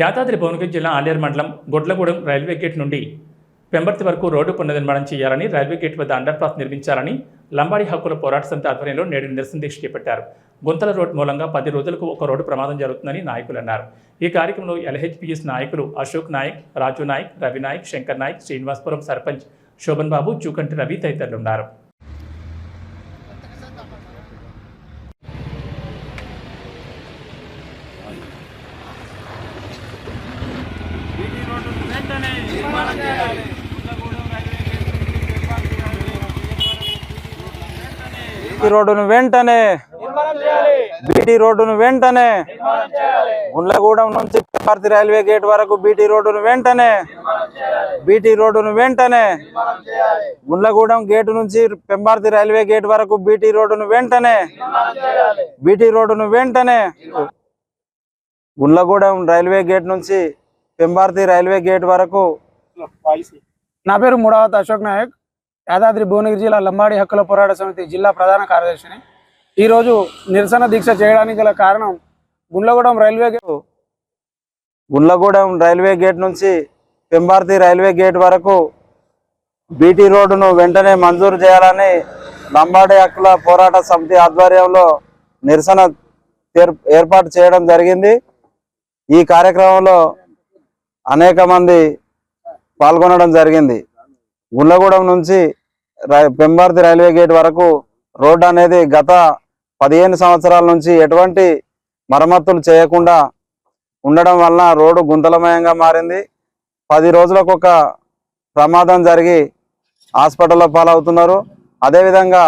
యాదాద్రి భువనగిరి జిల్లా ఆలేరు మండలం గొడ్లగూడెం railway gate నుండి పెంబర్తి వరకు రోడ్డు పునర్నిర్మాణం చేయాలని రైల్వే గేట్ వద్ద అండర్ పాస్ నిర్మించాలని లంబాడి హక్కుల పోరాట సమితి ఆధ్వర్యంలో నేడు నిరసన దీక్ష చేపట్టారు. గుంతల రోడ్ మూలంగా పది రోజులకు ఒక రోడ్డు ప్రమాదం జరుగుతుందని నాయకులు అన్నారు. ఈ కార్యక్రమంలో ఎల్హెచ్పిఎస్ నాయకులు అశోక్ నాయక్ రాజు నాయక్ రవి నాయక్ శంకర్ నాయక్ శ్రీనివాసపురం సర్పంచ్ శోభన్ బాబు చూకంటి రవి తదితరులు ఉన్నారు. బీటీ రోడ్డును వెంటనే బీటీ రోడ్డును వెంటనే గుండ్లగూడెం నుంచి పెప్పర్తి రైల్వే గేట్ వరకు బీటీ రోడ్డును వెంటనే బీటీ రోడ్డును వెంటనే గుండ్లగూడెం గేటు నుంచి పెంబార్తి రైల్వే గేట్ వరకు బీటీ రోడ్డును వెంటనే బీటీ రోడ్డును వెంటనే గుండ్లగూడెం రైల్వే గేట్ నుంచి పెంబార్తి రైల్వే గేట్ వరకు. నా పేరు మూడవత అశోక్ నాయక్. యాదాద్రి భువనగిరి జిల్లా లంబాడి హక్కుల పోరాట సమితి జిల్లా ప్రధాన కార్యదర్శిని. ఈరోజు నిరసన దీక్ష చేయడానికి గల కారణం Gundlagudem railway gate. Gundlagudem railway gate నుంచి పెంబార్తి రైల్వే గేట్ వరకు బీటీ రోడ్డును వెంటనే మంజూరు చేయాలని లంబాడి హక్కుల పోరాట సమితి ఆధ్వర్యంలో నిరసన ఏర్పాటు చేయడం జరిగింది. ఈ కార్యక్రమంలో అనేక మంది పాల్గొనడం జరిగింది. గుండ్లగూడెం నుంచి రై- పెంబార్తి రైల్వే గేట్ వరకు రోడ్డు అనేది గత పదిహేను సంవత్సరాల నుంచి ఎటువంటి మరమ్మతులు చేయకుండా ఉండడం వలన రోడ్డు గుంతలమయంగా మారింది. పది రోజులకు ఒక ప్రమాదం జరిగి హాస్పిటల్లో పాలవుతున్నారు. అదేవిధంగా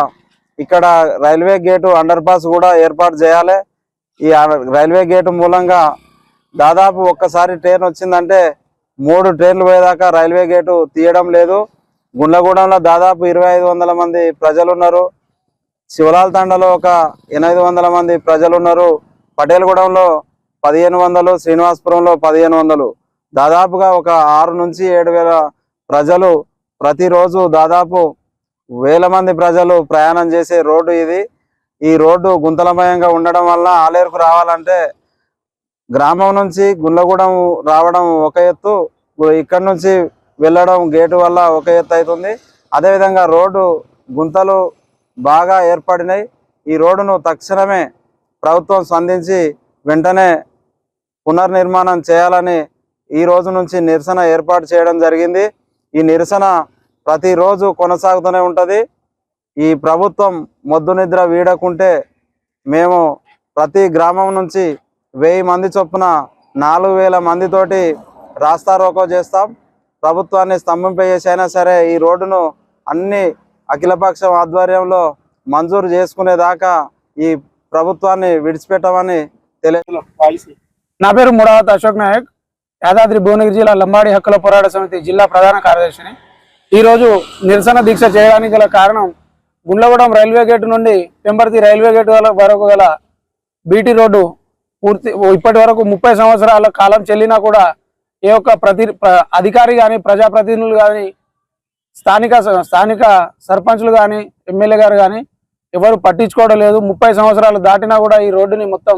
ఇక్కడ రైల్వే గేటు అండర్ పాస్ కూడా ఏర్పాటు చేయాలి. ఈ రైల్వే గేటు మూలంగా దాదాపు ఒక్కసారి ట్రైన్ వచ్చిందంటే మూడు ట్రైన్లు పోయేదాకా రైల్వే గేటు తీయడం లేదు. గుండ్లగూడెంలో దాదాపు ఇరవై ఐదు వందల మంది ప్రజలు ఉన్నారు శివలాల్ తండలో ఒక ఎనిమిది వందల మంది ప్రజలు ఉన్నారు పటేల్గూడెంలో పదిహేను వందలు శ్రీనివాసపురంలో పదిహేను వందలు. దాదాపుగా ఒక ఆరు నుంచి ఏడు వేల ప్రజలు ప్రతిరోజు దాదాపు వేల మంది ప్రజలు ప్రయాణం చేసే రోడ్డు ఇది. ఈ రోడ్డు గుంతలమయంగా ఉండడం వల్ల ఆలేరుకు రావాలంటే గ్రామం నుంచి గుండ్లగూడెం రావడం ఒక ఎత్తు. ఇక్కడ నుంచి వెళ్ళడం గేటు వల్ల ఒక ఎత్తు అవుతుంది. అదేవిధంగా రోడ్డు గుంతలు బాగా ఏర్పడినాయి. ఈ రోడ్డును తక్షణమే ప్రభుత్వం స్పందించి వెంటనే పునర్నిర్మాణం చేయాలని ఈ రోజు నుంచి నిరసన ఏర్పాటు చేయడం జరిగింది. ఈ నిరసన ప్రతిరోజు కొనసాగుతూనే ఉంటుంది. ఈ ప్రభుత్వం మొద్దు నిద్ర వీడకుంటే మేము ప్రతి గ్రామం నుంచి వెయ్యి మంది చొప్పున నాలుగు వేల మందితోటి రాస్తారోకో చేస్తాం. ప్రభుత్వాన్ని స్తంభింపజేసైనా సరే ఈ రోడ్డును అన్ని అఖిలపక్షం ఆధ్వర్యంలో మంజూరు చేసుకునేదాకా ఈ ప్రభుత్వాన్ని విడిచిపెట్టమని తెలియ నా పేరు మూడవత అశోక్ నాయక్. యాదాద్రి భువనగిరి జిల్లా లంబాడి హక్కుల పోరాట సమితి జిల్లా ప్రధాన కార్యదర్శిని. ఈరోజు నిరసన దీక్ష చేయడానికి గల కారణం గుండ్లగూడెం రైల్వే గేట్ నుండి పెంబర్తి రైల్వే గేట్ వరకు గల బీటీ రోడ్డు పూర్తి ఇప్పటి వరకు ముప్పై సంవత్సరాల కాలం చెల్లినా కూడా ఏ ఒక్క ప్రతి ప్ర- అధికారి కానీ ప్రజాప్రతినిధులు కానీ స్థానిక స్థానిక సర్పంచులు కానీ ఎమ్మెల్యే గారు కానీ ఎవరు పట్టించుకోవడం లేదు. ముప్పై సంవత్సరాలు దాటినా కూడా ఈ రోడ్డుని మొత్తం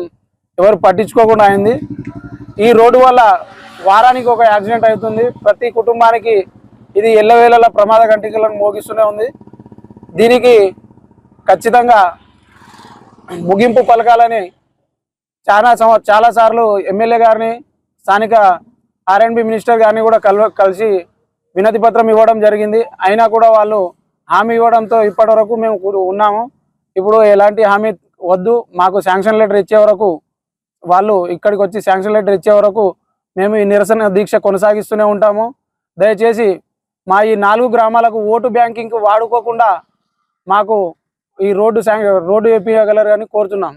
ఎవరు పట్టించుకోకుండా అయింది. ఈ రోడ్డు వల్ల వారానికి ఒక యాక్సిడెంట్ అవుతుంది. ప్రతి కుటుంబానికి ఇది ఎల్లవేళల ప్రమాద గంటికలను మోగిస్తూనే ఉంది. దీనికి ఖచ్చితంగా ముగింపు పలకాలని చాలా సంవ చాలా సార్లు ఎమ్మెల్యే గారిని స్థానిక ఆర్ఎండ్బి మినిస్టర్ గారిని కూడా కలవ కలిసి వినతి పత్రం ఇవ్వడం జరిగింది. అయినా కూడా వాళ్ళు హామీ ఇవ్వడంతో ఇప్పటి వరకు మేము ఉన్నాము. ఇప్పుడు ఎలాంటి హామీ వద్దు మాకు శాంక్షన్ లెటర్ ఇచ్చే వరకు వాళ్ళు ఇక్కడికి వచ్చి శాంక్షన్ లెటర్ ఇచ్చే వరకు మేము ఈ నిరసన దీక్ష కొనసాగిస్తూనే ఉంటాము. దయచేసి మా ఈ నాలుగు గ్రామాలకు ఓటు బ్యాంకింగ్ వాడుకోకుండా మాకు ఈ రోడ్డు శాంక్ రోడ్డు వేపించగలరు అని కోరుతున్నాం.